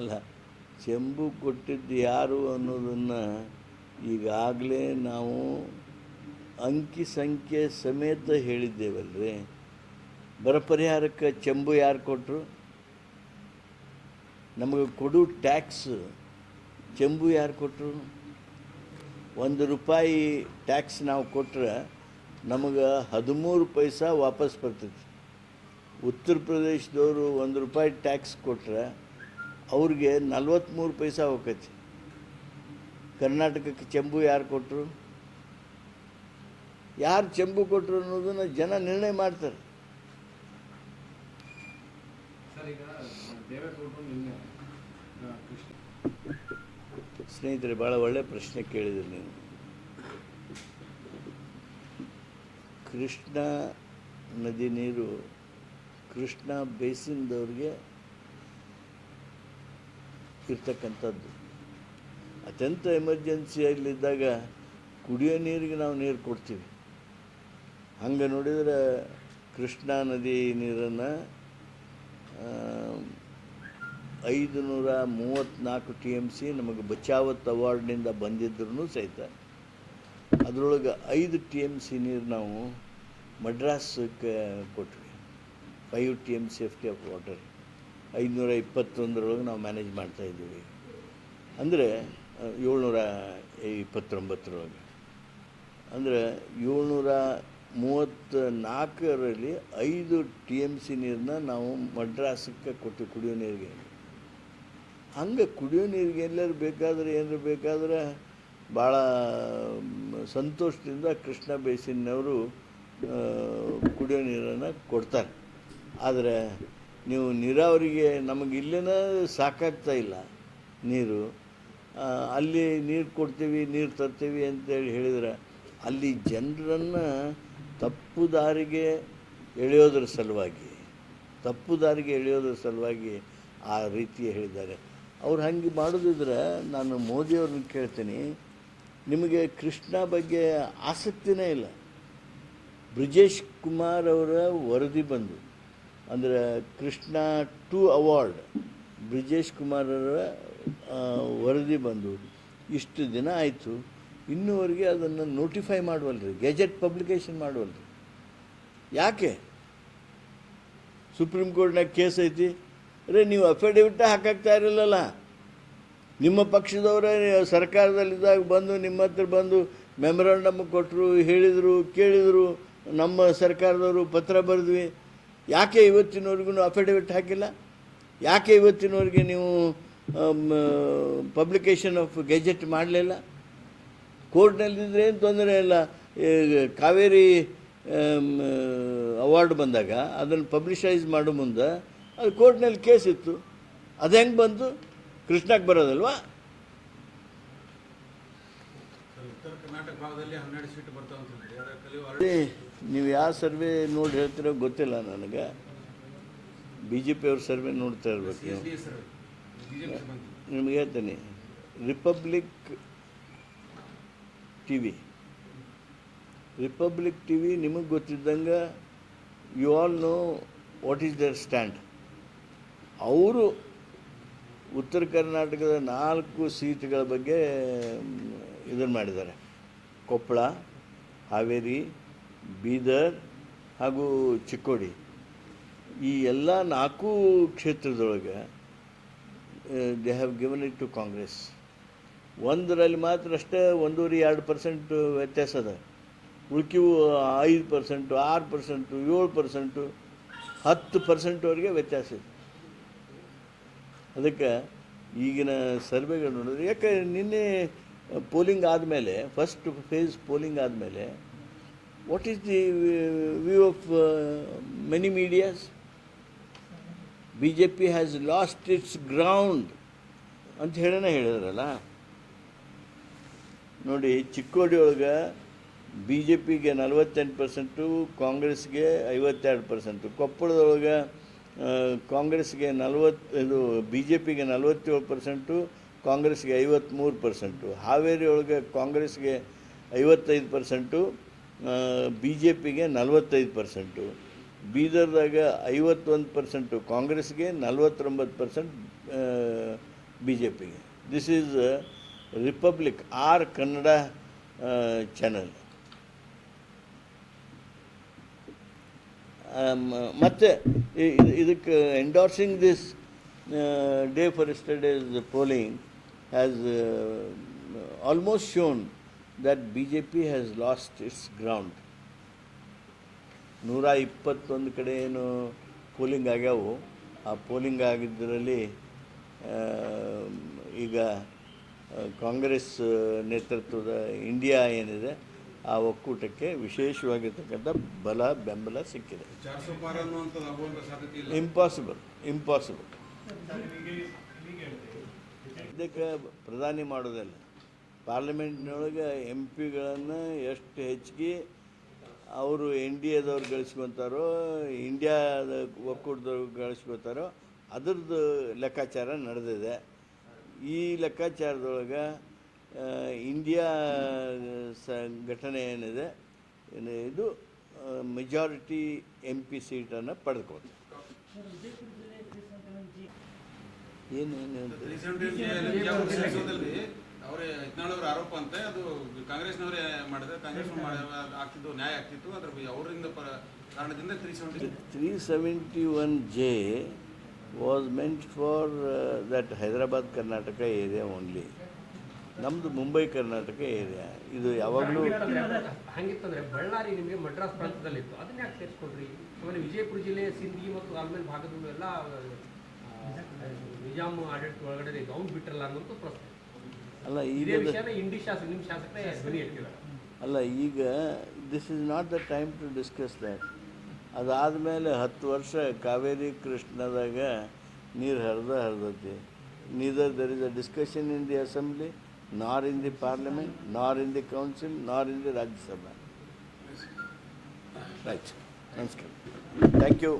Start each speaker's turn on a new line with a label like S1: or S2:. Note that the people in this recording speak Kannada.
S1: ಅಲ್ಲ, ಚೆಂಬು ಕೊಟ್ಟಿದ್ದು ಯಾರು ಅನ್ನೋದನ್ನು ಈಗಾಗಲೇ ನಾವು ಅಂಕಿ ಸಂಖ್ಯೆ ಸಮೇತ ಹೇಳಿದ್ದೇವಲ್ರಿ ಬರ ಪರಿಹಾರಕ್ಕೆ ಚೆಂಬು ಯಾರು ಕೊಟ್ಟರು ನಮಗೆ ಕೊಡು ಟ್ಯಾಕ್ಸ್ ಚೆಂಬು ಯಾರು ಕೊಟ್ಟರು ಒಂದು ರೂಪಾಯಿ ಟ್ಯಾಕ್ಸ್ ನಾವು ಕೊಟ್ಟರೆ ನಮಗೆ ಹದಿಮೂರು ಪೈಸಾ ವಾಪಸ್ ಬರ್ತೈತಿ ಉತ್ತರ ಪ್ರದೇಶದವರು ಒಂದು ರೂಪಾಯಿ ಟ್ಯಾಕ್ಸ್ ಕೊಟ್ರೆ ಅವ್ರಿಗೆ ನಲ್ವತ್ತ್ಮೂರು ಪೈಸಾ ಹೋಗತಿ. ಕರ್ನಾಟಕಕ್ಕೆ ಚೆಂಬು ಯಾರು ಕೊಟ್ಟರು ಯಾರು ಚೆಂಬು ಕೊಟ್ಟರು ಅನ್ನೋದನ್ನು ಜನ ನಿರ್ಣಯ ಮಾಡ್ತಾರೆ. ಸ್ನೇಹಿತರೆ ಭಾಳ ಒಳ್ಳೆಯ ಪ್ರಶ್ನೆ ಕೇಳಿದ್ರಿ ನೀವು ಕೃಷ್ಣ ನದಿ ನೀರು ಕೃಷ್ಣ ಬೇಸಿನ್ದವ್ರಿಗೆ ಇರ್ತಕ್ಕಂಥದ್ದು. ಅತ್ಯಂತ ಎಮರ್ಜೆನ್ಸಿಯಲ್ಲಿದ್ದಾಗ ಕುಡಿಯೋ ನೀರಿಗೆ ನಾವು ನೀರು ಕೊಡ್ತೀವಿ. ಹಂಗೆ ನೋಡಿದ್ರೆ ಕೃಷ್ಣಾ ನದಿ ನೀರನ್ನು ಐದು ನೂರ ಮೂವತ್ತ್ನಾಲ್ಕು ಟಿ ಎಂ ಸಿ ನಮಗೆ ಬಚಾವತ್ ಅವಾರ್ಡ್ನಿಂದ ಬಂದಿದ್ರೂ ಸಹಿತ. ಅದರೊಳಗೆ ಐದು ಟಿ ಎಂ ಸಿ ನೀರು ನಾವು ಮಡ್ರಾಸಕ್ಕೆ ಕೊಟ್ವಿ. Five T M safety of water ಐದುನೂರ ಇಪ್ಪತ್ತೊಂದರೊಳಗೆ ನಾವು ಮ್ಯಾನೇಜ್ ಮಾಡ್ತಾಯಿದ್ದೀವಿ ಅಂದರೆ ಏಳ್ನೂರ ಇಪ್ಪತ್ತೊಂಬತ್ತರೊಳಗೆ ಅಂದರೆ ಏಳ್ನೂರ ಮೂವತ್ತ ನಾಲ್ಕರಲ್ಲಿ ಐದು ಟಿ ಎಂ ಸಿ ನೀರನ್ನ ನಾವು ಮಡ್ರಾಸಕ್ಕೆ ಕೊಟ್ಟು ಕುಡಿಯೋ ನೀರಿಗೆ. ಹಂಗೆ ಕುಡಿಯೋ ನೀರಿಗೆ ಎಲ್ಲರೂ ಬೇಕಾದ್ರೆ ಏನಾರು ಬೇಕಾದ್ರೆ ಭಾಳ ಸಂತೋಷದಿಂದ ಕೃಷ್ಣ ಬೇಸಿನವರು ಕುಡಿಯೋ ನೀರನ್ನು ಕೊಡ್ತಾರೆ. ಆದರೆ ನೀವು ನೀರಾವರಿಗೆ ನಮಗೆ ಇಲ್ಲೇನ ಸಾಕಾಗ್ತಾ ಇಲ್ಲ ನೀರು. ಅಲ್ಲಿ ನೀರು ಕೊಡ್ತೀವಿ, ನೀರು ತರ್ತೀವಿ ಅಂತೇಳಿ ಹೇಳಿದರೆ ಅಲ್ಲಿ ಜನರನ್ನು ತಪ್ಪು ದಾರಿಗೆ ಎಳೆಯೋದ್ರ ಸಲುವಾಗಿ, ತಪ್ಪು ದಾರಿಗೆ ಎಳೆಯೋದ್ರ ಸಲುವಾಗಿ ಆ ರೀತಿ ಹೇಳಿದ್ದಾರೆ. ಅವ್ರು ಹಂಗೆ ಮಾಡೋದಿದ್ರೆ ನಾನು ಮೋದಿಯವ್ರನ್ನ ಕೇಳ್ತೀನಿ, ನಿಮಗೆ ಕೃಷ್ಣ ಬಗ್ಗೆ ಆಸಕ್ತಿನೇ ಇಲ್ಲ. ಬ್ರಿಜೇಶ್ ಕುಮಾರ್ ಅವರ ವರದಿ ಬಂದು ಅಂದರೆ ಕೃಷ್ಣ ಟು ಅವಾರ್ಡ್ ಬ್ರಿಜೇಶ್ ಕುಮಾರರ ವರದಿ ಬಂದು ಇಷ್ಟು ದಿನ ಆಯಿತು. ಇನ್ನೂವರೆಗೆ ಅದನ್ನು ನೋಟಿಫೈ ಮಾಡುವಲ್ರಿ ಗೆಜೆಟ್ ಪಬ್ಲಿಕೇಶನ್ ಮಾಡುವಲ್ರಿ. ಯಾಕೆ? ಸುಪ್ರೀಂ ಕೋರ್ಟ್ನಾಗ ಕೇಸ್ ಐತಿ. ಅರೆ, ನೀವು ಅಫಿಡವಿಟ್ ಹಾಕಾಕ್ತಾ ಇರಲಿಲ್ಲ ನಿಮ್ಮ ಪಕ್ಷದವರೇ ಸರ್ಕಾರದಲ್ಲಿದ್ದಾಗ ಬಂದು, ನಿಮ್ಮ ಹತ್ರ ಬಂದು ಮೆಮೊರಾಂಡಮ್ ಕೊಟ್ಟರು ಹೇಳಿದರು, ಕೇಳಿದರು, ನಮ್ಮ ಸರ್ಕಾರದವರು ಪತ್ರ ಬರೆದ್ವಿ. ಯಾಕೆ ಇವತ್ತಿನವರೆಗೂ ಅಫಿಡವಿಟ್ ಹಾಕಿಲ್ಲ? ಯಾಕೆ ಇವತ್ತಿನವರೆಗೆ ನೀವು ಪಬ್ಲಿಕೇಶನ್ ಆಫ್ ಗೆಜೆಟ್ ಮಾಡಲಿಲ್ಲ? ಕೋರ್ಟ್ನಲ್ಲಿದ್ದರೆ ಏನು ತೊಂದರೆ ಇಲ್ಲ. ಕಾವೇರಿ ಅವಾರ್ಡ್ ಬಂದಾಗ ಅದನ್ನು ಪಬ್ಲಿಷೈಸ್ ಮಾಡೋ ಮುಂದೆ ಅದು ಕೋರ್ಟ್ನಲ್ಲಿ ಕೇಸ್ ಇತ್ತು. ಅದು ಹೆಂಗೆ ಬಂತು? ಕೃಷ್ಣಕ್ಕೆ ಬರೋದಲ್ವಾ?
S2: ಉತ್ತರ ಕರ್ನಾಟಕ ಭಾಗದಲ್ಲಿ ಹನ್ನೆರಡು ಸೀಟ್ ಬರ್ತಾವ
S1: ನೀವು ಯಾವ ಸರ್ವೆ ನೋಡಿ ಹೇಳ್ತಿರೋ ಗೊತ್ತಿಲ್ಲ ನನಗೆ. ಬಿ ಜೆ ಪಿಯವ್ರ ಸರ್ವೆ ನೋಡ್ತಾ ಇರ್ಬೇಕು ನೀವು. ನಿಮಗೆ ಹೇಳ್ತೀನಿ. Republic T V republic T V ನಿಮಗೆ ಗೊತ್ತಿದ್ದಂಗೆ you all know what is their stand ಅವರು ಉತ್ತರ ಕರ್ನಾಟಕದ ನಾಲ್ಕು ಸೀಟ್ಗಳ ಬಗ್ಗೆ ಇದನ್ನು ಮಾಡಿದ್ದಾರೆ. ಕೊಪ್ಪಳ ಹಾವೇರಿ ಬೀದರ್ ಹಾಗೂ ಚಿಕ್ಕೋಡಿ. ಈ ಎಲ್ಲ ನಾಲ್ಕು ಕ್ಷೇತ್ರದೊಳಗೆ they have given it to Congress ಒಂದರಲ್ಲಿ ಮಾತ್ರ ಅಷ್ಟೇ ಒಂದೂವರೆ ಎರಡು ಪರ್ಸೆಂಟ್ ವ್ಯತ್ಯಾಸ ಅದ ಉಳ್ಕಿವು ಐದು ಪರ್ಸೆಂಟು, ಆರು ಪರ್ಸೆಂಟು, ಏಳು ಪರ್ಸೆಂಟು, ಹತ್ತು ಪರ್ಸೆಂಟ್ವರೆಗೆ ವ್ಯತ್ಯಾಸ ಇದೆ. ಅದಕ್ಕೆ ಈಗಿನ ಸರ್ವೆಗಳು ನೋಡಿದ್ರೆ, ಯಾಕೆ ನಿನ್ನೆ ಪೋಲಿಂಗ್ ಆದಮೇಲೆ ಫಸ್ಟ್ ಫೇಸ್ ಪೋಲಿಂಗ್ ಆದಮೇಲೆ what is the view of uh, B J P has lost its ground ಅಂತ ಹೇಳೋಣ ಹೇಳಿದ್ರಲ್ಲ. ನೋಡಿ ಚಿಕ್ಕೋಡಿ ಒಳಗೆ ಬಿ ಜೆ ಪಿಗೆ ನಲವತ್ತೆಂಟು ಪರ್ಸೆಂಟು ಕಾಂಗ್ರೆಸ್ಗೆ ಐವತ್ತೆರಡು ಪರ್ಸೆಂಟು ಕೊಪ್ಪಳದೊಳಗೆ ಕಾಂಗ್ರೆಸ್ಗೆ ನಲವತ್ತು ಇದು ಬಿ ಜೆ ಪಿಗೆ ನಲವತ್ತೇಳು ಪರ್ಸೆಂಟು ಕಾಂಗ್ರೆಸ್ಗೆ ಐವತ್ತ್ಮೂರು ಪರ್ಸೆಂಟು ಹಾವೇರಿ ಒಳಗೆ ಕಾಂಗ್ರೆಸ್ಗೆ ಐವತ್ತೈದು ಪರ್ಸೆಂಟು ಬಿ ಜೆ ಪಿಗೆ ನಲವತ್ತೈದು ಪರ್ಸೆಂಟು, ಬೀದರ್ದಾಗ ಐವತ್ತೊಂದು ಪರ್ಸೆಂಟು, ಕಾಂಗ್ರೆಸ್ಗೆ ನಲ್ವತ್ತೊಂಬತ್ತು ಪರ್ಸೆಂಟ್ ಬಿ ಜೆ ಪಿಗೆ this is Republic or Kannada channel ಮತ್ತು ಇದಕ್ಕೆ endorsing this day for yesterday's polling has almost shown that B J P its ground ನೂರ ಇಪ್ಪತ್ತೊಂದು ಕಡೆ ಏನು ಪೋಲಿಂಗ್ ಆಗ್ಯಾವು. ಆ ಪೋಲಿಂಗ್ ಆಗಿದ್ದರಲ್ಲಿ ಈಗ ಕಾಂಗ್ರೆಸ್ ನೇತೃತ್ವದ ಇಂಡಿಯಾ ಏನಿದೆ, ಆ ಒಕ್ಕೂಟಕ್ಕೆ ವಿಶೇಷವಾಗಿರ್ತಕ್ಕಂಥ ಬಲ, ಬೆಂಬಲ ಸಿಕ್ಕಿದೆ. ಇಂಪಾಸಿಬಲ್ ಇಂಪಾಸಿಬಲ್ ಇದಕ್ಕೆ ಪ್ರಧಾನಿ ಮಾಡೋದಲ್ಲ. ಪಾರ್ಲಿಮೆಂಟ್ನೊಳಗೆ ಎಂ ಪಿಗಳನ್ನು ಎಷ್ಟು ಹೆಚ್ಚಿಗೆ ಅವರು ಎನ್ ಡಿ ಎದವ್ರು ಗಳಿಸ್ಕೊತಾರೋ ಇಂಡಿಯಾದ ಒಕ್ಕೂಟದವ್ರು ಗಳಿಸ್ಕೊತಾರೋ ಅದ್ರದ್ದು ಲೆಕ್ಕಾಚಾರ ನಡೆದಿದೆ. ಈ ಲೆಕ್ಕಾಚಾರದೊಳಗೆ ಇಂಡಿಯಾ ಸಂಘಟನೆ ಏನಿದೆ ಏನು ಇದು ಮೆಜಾರಿಟಿ ಎಂ ಪಿ ಸೀಟನ್ನು ಪಡೆದುಕೊಳ್ತದೆ ಏನು ಏನು
S2: ಅವರೇ ಯತ್ನಾಳ್ ಆರೋಪ ಅಂತೆ ಅದು ಕಾಂಗ್ರೆಸ್ನವರೇ ಮಾಡಿದ್ರೆ ಕಾಂಗ್ರೆಸ್ ಆಗ್ತಿದ್ದು ನ್ಯಾಯ ಆಗ್ತಿತ್ತು ಅದ್ರ ಅವರಿಂದ ಪರ ಕಾರಣದಿಂದ three seventy
S1: three seventy one J was meant for that Hyderabad Karnataka area only ನಮ್ದು ಮುಂಬೈ ಕರ್ನಾಟಕ ಏರಿಯಾ ಇದು ಯಾವಾಗಲೂ
S3: ಹಂಗಿತ್ತಂದ್ರೆ ಬಳ್ಳಾರಿ ನಿಮಗೆ ಮಡ್ರಾಸ್ ಪ್ರಾಂತದಲ್ಲಿತ್ತು ಅದನ್ನ ಯಾಕೆ ಸೇರಿಸ್ಕೊಂಡ್ರಿ? ಆಮೇಲೆ ವಿಜಯಪುರ ಜಿಲ್ಲೆ ಸಿಂಧಿ ಮತ್ತು ಆಮೇಲೆ ಭಾಗದಲ್ಲೂ ಎಲ್ಲ ನಿಜಾಮ್ ಆಡಳಿತ ಒಳಗಡೆ ಗೌನ್ ಅವ್ನು ಬಿಟ್ರಲ್ಲ ಅನ್ನೋದು ಪ್ರಶ್ನೆ.
S1: ಅಲ್ಲ
S3: ಇದೇ
S1: ಈಗ
S3: ವಿಷಯನ ಇಂಡಿ ಶಾಸಕ ನಿಮ್ಮ ಶಾಸಕರೇ ಧ್ವನಿ ಎತ್ತಿದ್ದಾರೆ
S1: ಅಲ್ಲ ಈಗ this is not the time to discuss that ಅದಾದಮೇಲೆ ಹತ್ತು ವರ್ಷ ಕಾವೇರಿ ಕೃಷ್ಣದಾಗ ನೀರು ಹರಿದ ಹರಿದೈತಿ. Neither there is a discussion in the assembly nor in the parliament nor in the council nor in the Rajya Sabha right ನಮಸ್ಕಾರ ಥ್ಯಾಂಕ್ ಯು